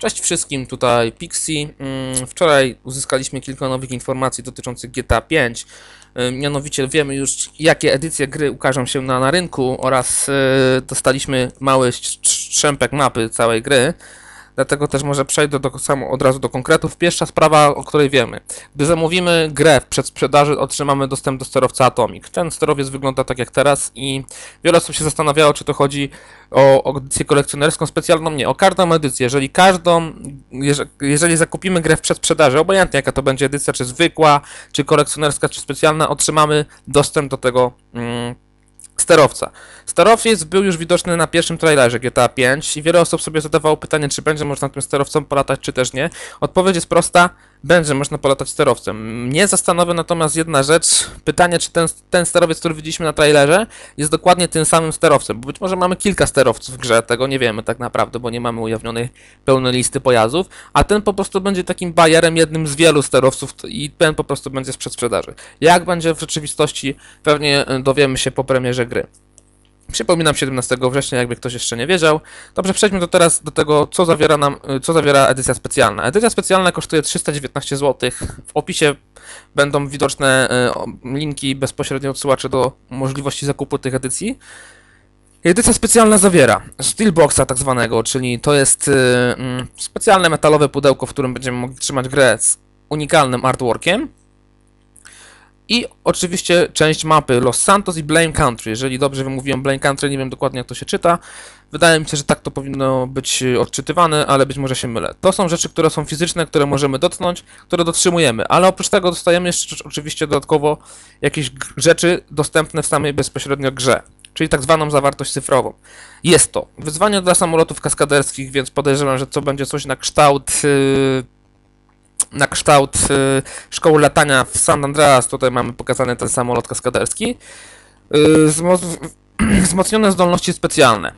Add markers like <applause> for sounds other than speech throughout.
Cześć wszystkim, tutaj Pixie. Mm, Wczoraj uzyskaliśmy kilka nowych informacji dotyczących GTA 5. Y, Mianowicie wiemy już, jakie edycje gry ukażą się na, na rynku oraz y, dostaliśmy mały strzępek mapy całej gry. Dlatego też może przejdę do, samo od razu do konkretów. Pierwsza sprawa, o której wiemy. Gdy zamówimy grę w przedsprzedaży, otrzymamy dostęp do sterowca Atomic. Ten sterowiec wygląda tak jak teraz i wiele osób się zastanawiało, czy to chodzi o, o edycję kolekcjonerską specjalną. Nie, o każdą edycję. Jeżeli każdą, jeże- jeżeli zakupimy grę w przedsprzedaży, obojętnie jaka to będzie edycja, czy zwykła, czy kolekcjonerska, czy specjalna, otrzymamy dostęp do tego mm, sterowca. Sterowiec był już widoczny na pierwszym trailerze GTA 5 i wiele osób sobie zadawało pytanie, czy będzie można tym sterowcem polatać, czy też nie. Odpowiedź jest prosta, będzie można polatać sterowcem. Mnie zastanawia natomiast jedna rzecz, pytanie, czy ten, ten sterowiec, który widzieliśmy na trailerze, jest dokładnie tym samym sterowcem, bo być może mamy kilka sterowców w grze, tego nie wiemy tak naprawdę, bo nie mamy ujawnionej pełnej listy pojazdów, a ten po prostu będzie takim bajerem, jednym z wielu sterowców i ten po prostu będzie z przedsprzedaży. Jak będzie w rzeczywistości, pewnie e, dowiemy się po premierze gry. Przypominam 17 września, jakby ktoś jeszcze nie wiedział. Dobrze, przejdźmy do teraz do tego, co zawiera nam, y, co zawiera edycja specjalna. Edycja specjalna kosztuje 319 zł. W opisie będą widoczne y, linki bezpośrednio odsyłacze do możliwości zakupu tych edycji. Edycja specjalna zawiera Steelboxa tak zwanego, czyli to jest y, mm, specjalne metalowe pudełko, w którym będziemy mogli trzymać grę z unikalnym artworkiem. I oczywiście część mapy Los Santos i Blame Country. Jeżeli dobrze wymówiłem Blame Country, nie wiem dokładnie jak to się czyta. Wydaje mi się, że tak to powinno być y, odczytywane, ale być może się mylę. To są rzeczy, które są fizyczne, które możemy dotknąć, które dotrzymujemy, ale oprócz tego dostajemy jeszcze oczywiście dodatkowo jakieś rzeczy dostępne w samej bezpośrednio grze, czyli tak zwaną zawartość cyfrową. Jest to wyzwanie dla samolotów kaskaderskich, więc podejrzewam, że to będzie coś na kształt. Yy, na kształt y, szkoły latania w San Andreas. Tutaj mamy pokazany ten samolot kaskaderski. Y, wzmoc- <clears throat> wzmocnione zdolności specjalne.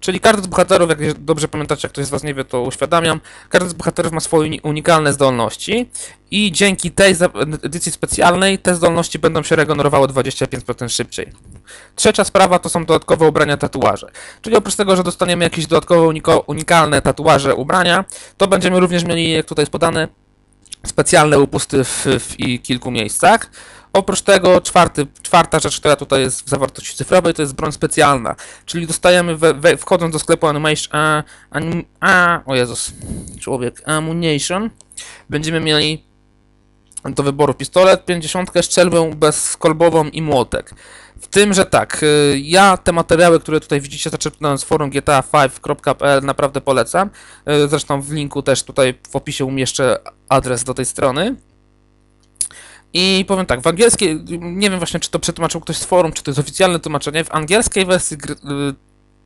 Czyli każdy z bohaterów, jak dobrze pamiętacie, jak ktoś z Was nie wie, to uświadamiam, każdy z bohaterów ma swoje uni- unikalne zdolności i dzięki tej edycji specjalnej te zdolności będą się regenerowały 25% szybciej. Trzecia sprawa to są dodatkowe ubrania tatuaże. Czyli oprócz tego, że dostaniemy jakieś dodatkowe unikalne tatuaże, ubrania, to będziemy również mieli, jak tutaj jest podane, specjalne upusty w, w kilku miejscach. Oprócz tego czwarty, czwarta rzecz, która tutaj jest w zawartości cyfrowej, to jest broń specjalna. Czyli dostajemy, we, we, wchodząc do sklepu Animation, a, anim, a, o Jezus, człowiek, Ammunition, będziemy mieli do wyboru pistolet, 50, strzelbę bezkolbową i młotek. W tym, że tak, y, ja te materiały, które tutaj widzicie, zaczerpnąłem z forum gta5.pl, naprawdę polecam. Y, Zresztą w linku też tutaj w opisie umieszczę adres do tej strony. I powiem tak, w angielskiej, nie wiem właśnie, czy to przetłumaczył ktoś z forum, czy to jest oficjalne tłumaczenie, w angielskiej wersji gry, y,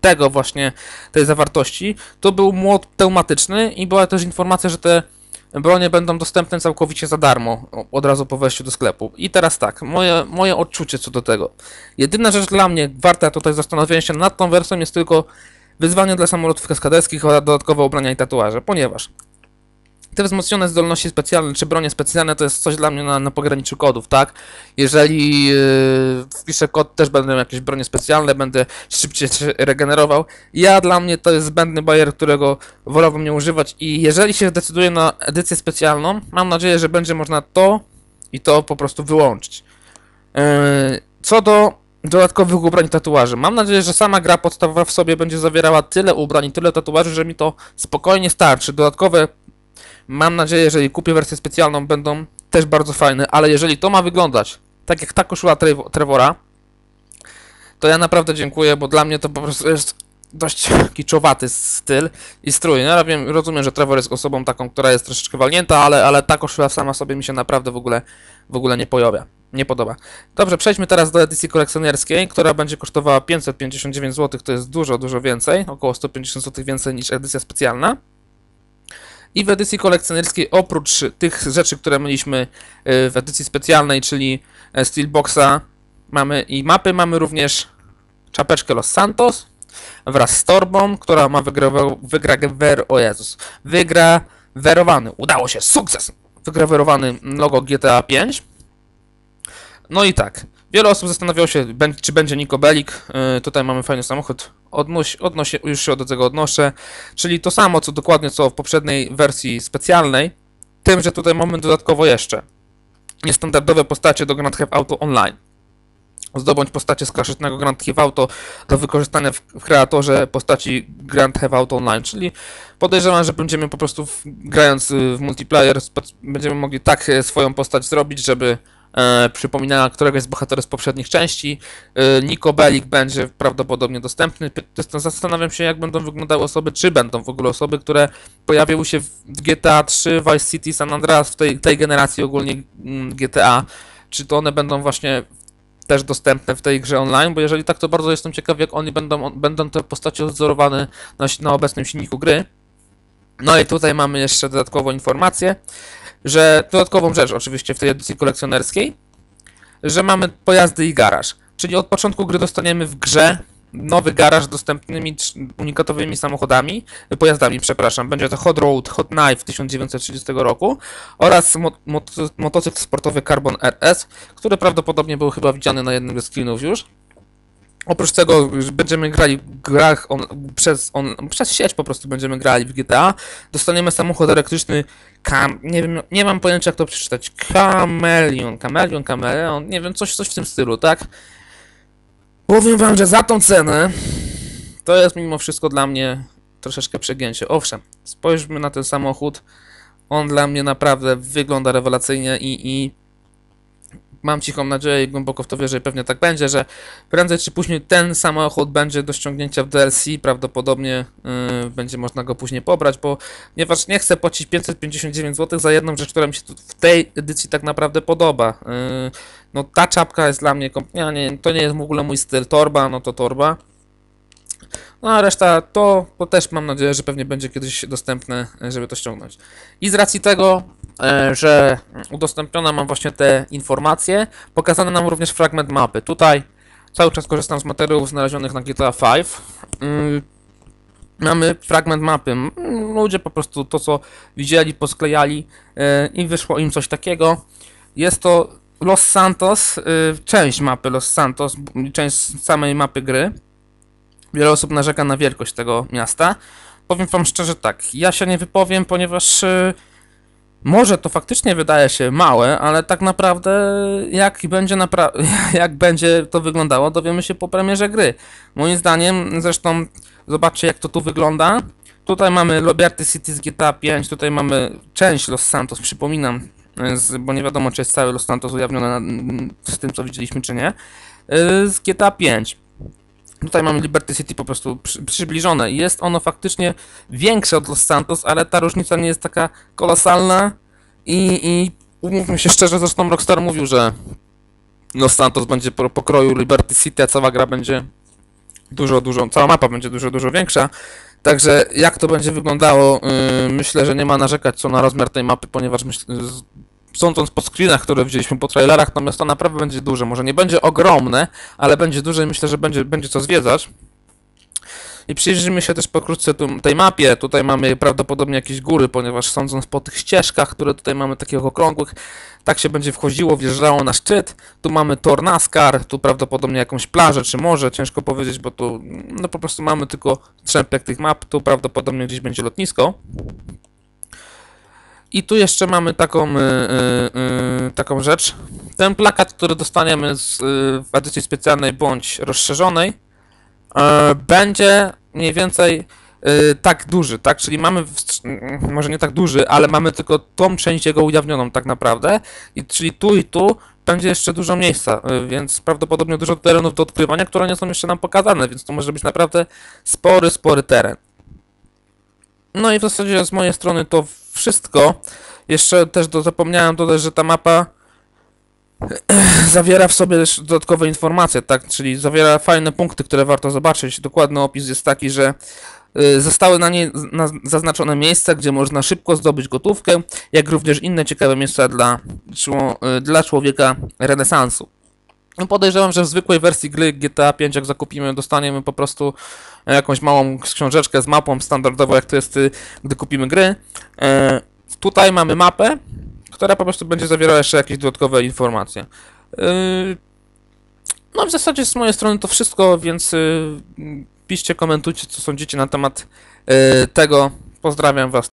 tego właśnie, tej zawartości, to był młot pneumatyczny i była też informacja, że te bronie będą dostępne całkowicie za darmo, od razu po wejściu do sklepu. I teraz tak, moje, moje odczucie co do tego. Jedyna rzecz dla mnie warta tutaj zastanowienia się nad tą wersją jest tylko wyzwanie dla samolotów kaskaderskich oraz dodatkowe ubrania i tatuaże, ponieważ te wzmocnione zdolności specjalne czy bronie specjalne to jest coś dla mnie na, na pograniczu kodów, tak? Jeżeli yy, wpiszę kod, też będą jakieś bronie specjalne, będę szybciej regenerował. Ja dla mnie to jest zbędny bajer, którego wolałbym nie używać i jeżeli się zdecyduję na edycję specjalną, mam nadzieję, że będzie można to i to po prostu wyłączyć. Yy, co do dodatkowych ubrań tatuaży. Mam nadzieję, że sama gra podstawowa w sobie będzie zawierała tyle ubrań i tyle tatuaży, że mi to spokojnie starczy. Dodatkowe Mam nadzieję, że jeżeli kupię wersję specjalną, będą też bardzo fajne, ale jeżeli to ma wyglądać tak jak ta koszula Trev- Trevora, to ja naprawdę dziękuję, bo dla mnie to po prostu jest dość <laughs> kiczowaty styl i strój. No, ja wiem, rozumiem, że Trevor jest osobą taką, która jest troszeczkę walnięta, ale, ale ta koszula sama sobie mi się naprawdę w ogóle, w ogóle nie pojawia. Nie podoba. Dobrze, przejdźmy teraz do edycji kolekcjonerskiej, która będzie kosztowała 559 zł, to jest dużo, dużo więcej, około 150 zł więcej niż edycja specjalna. I w edycji kolekcjonerskiej, oprócz tych rzeczy, które mieliśmy y, w edycji specjalnej, czyli e, Steelboxa, mamy i mapy, mamy również czapeczkę Los Santos wraz z torbą, która ma wygrawer, wygrawer, o Jezus, wygrawerowany, udało się, sukces! Wygrawerowany logo GTA 5. No i tak, wiele osób zastanawiało się, czy będzie Niko Belik. Y, Tutaj mamy fajny samochód odnoś, odnośnie, już się do tego odnoszę, czyli to samo, co dokładnie co w poprzedniej wersji specjalnej, tym, że tutaj mamy dodatkowo jeszcze niestandardowe postacie do Grand Theft Auto Online. Zdobądź postacie z klasycznego Grand Theft Auto do wykorzystania w, w kreatorze postaci Grand Theft Auto Online, czyli podejrzewam, że będziemy po prostu w, grając y, w multiplayer będziemy mogli tak e, swoją postać zrobić, żeby e, przypominała któregoś z bohaterów z poprzednich części. E, Nico Bellic będzie prawdopodobnie dostępny. Zastanawiam się, jak będą wyglądały osoby, czy będą w ogóle osoby, które pojawiły się w GTA 3, Vice City, San Andreas, w tej, tej generacji ogólnie mm, GTA. Czy to one będą właśnie też dostępne w tej grze online, bo jeżeli tak, to bardzo jestem ciekaw, jak oni będą, będą te postacie odzorowane na, na obecnym silniku gry. No i tutaj mamy jeszcze dodatkową informację, że dodatkową rzecz oczywiście w tej edycji kolekcjonerskiej, że mamy pojazdy i garaż. Czyli od początku gry dostaniemy w grze nowy garaż z dostępnymi unikatowymi samochodami, pojazdami, przepraszam. Będzie to Hot Road Hot Knife 1930 roku oraz mo moto motocykl sportowy Carbon RS, który prawdopodobnie był chyba widziany na jednym ze screenów już. Oprócz tego będziemy grali w grach on, przez, on, przez sieć po prostu będziemy grali w GTA. Dostaniemy samochód elektryczny Kam, nie wiem, nie mam pojęcia jak to przeczytać. Kamelion, kamelion, kameleon, nie wiem, coś, coś w tym stylu, tak? Powiem wam, że za tą cenę to jest mimo wszystko dla mnie troszeczkę przegięcie. Owszem, spojrzmy na ten samochód. On dla mnie naprawdę wygląda rewelacyjnie i, i mam cichą nadzieję i głęboko w to wierzę, i pewnie tak będzie, że prędzej czy później ten samochód będzie do ściągnięcia w DLC, prawdopodobnie yy, będzie można go później pobrać, bo ponieważ nie chcę płacić 559 zł za jedną rzecz, która mi się w tej edycji tak naprawdę podoba. Yy, no ta czapka jest dla mnie, ja nie, to nie jest w ogóle mój styl, torba, no to torba. No a reszta to, to też mam nadzieję, że pewnie będzie kiedyś dostępne, e, żeby to ściągnąć. I z racji tego, że udostępniona mam właśnie te informacje, pokazano nam również fragment mapy. Tutaj cały czas korzystam z materiałów znalezionych na GTA 5. Mm, Mamy fragment mapy. Ludzie po prostu to, co widzieli, posklejali e, i wyszło im coś takiego. Jest to Los Santos, y, część mapy Los Santos, część samej mapy gry. Wiele osób narzeka na wielkość tego miasta. Powiem wam szczerze tak, ja się nie wypowiem, ponieważ może to faktycznie wydaje się małe, ale tak naprawdę jak będzie, napra- <laughs> jak będzie to wyglądało, dowiemy się po premierze gry. Moim zdaniem, zresztą zobaczcie jak to tu wygląda. Tutaj mamy Liberty City z GTA 5, tutaj mamy część Los Santos, przypominam, z, bo nie wiadomo czy jest cały Los Santos ujawniony z tym co widzieliśmy czy nie, y, z GTA 5. Tutaj mamy Liberty City po prostu przy, przybliżone. Jest ono faktycznie większe od Los Santos, ale ta różnica nie jest taka kolosalna i, i umówmy się szczerze, zresztą Rockstar mówił, że Los Santos będzie po pokroju Liberty City, a cała gra będzie dużo, dużo, cała mapa będzie dużo, dużo większa. Także jak to będzie wyglądało, yy, myślę, że nie ma narzekać co na rozmiar tej mapy, ponieważ myślę, z- sądząc po screenach, które widzieliśmy po trailerach, to miasto naprawdę będzie duże. Może nie będzie ogromne, ale będzie duże i myślę, że będzie, będzie co zwiedzać. I przyjrzyjmy się też pokrótce tej mapie. Tutaj mamy prawdopodobnie jakieś góry, ponieważ sądząc po tych ścieżkach, które tutaj mamy takich okrągłych, tak się będzie wchodziło, wjeżdżało na szczyt. Tu mamy tor NASCAR, tu prawdopodobnie jakąś plażę czy morze, ciężko powiedzieć, bo tu no po prostu mamy tylko trzępek tych map. Tu prawdopodobnie gdzieś będzie lotnisko. I tu jeszcze mamy taką, y, y, y, taką rzecz. Ten plakat, który dostaniemy z, w edycji specjalnej bądź rozszerzonej, e, będzie mniej więcej tak duży, tak? Czyli mamy, może nie tak duży, ale mamy tylko tą część jego ujawnioną tak naprawdę. I czyli tu i tu będzie jeszcze dużo miejsca, więc prawdopodobnie dużo terenów do odkrywania, które nie są jeszcze nam pokazane, więc to może być naprawdę spory, spory teren. No i w zasadzie z mojej strony to wszystko. Jeszcze też do, zapomniałem dodać, że ta mapa <clears throat> zawiera w sobie też dodatkowe informacje, tak? Czyli zawiera fajne punkty, które warto zobaczyć. Dokładny opis jest taki, że y, zostały na niej zaznaczone miejsca, gdzie można szybko zdobyć gotówkę, jak również inne ciekawe miejsca dla, y, dla człowieka renesansu. No podejrzewam, że w zwykłej wersji gry GTA 5 jak zakupimy, dostaniemy po prostu jakąś małą książeczkę z mapą standardowo, jak to jest, y, gdy kupimy gry. E, tutaj mamy mapę, która po prostu będzie zawierała jeszcze jakieś dodatkowe informacje. Yy, No w zasadzie z mojej strony to wszystko, więc yy, Piszcie, komentujcie, co sądzicie na temat e, tego. Pozdrawiam Was.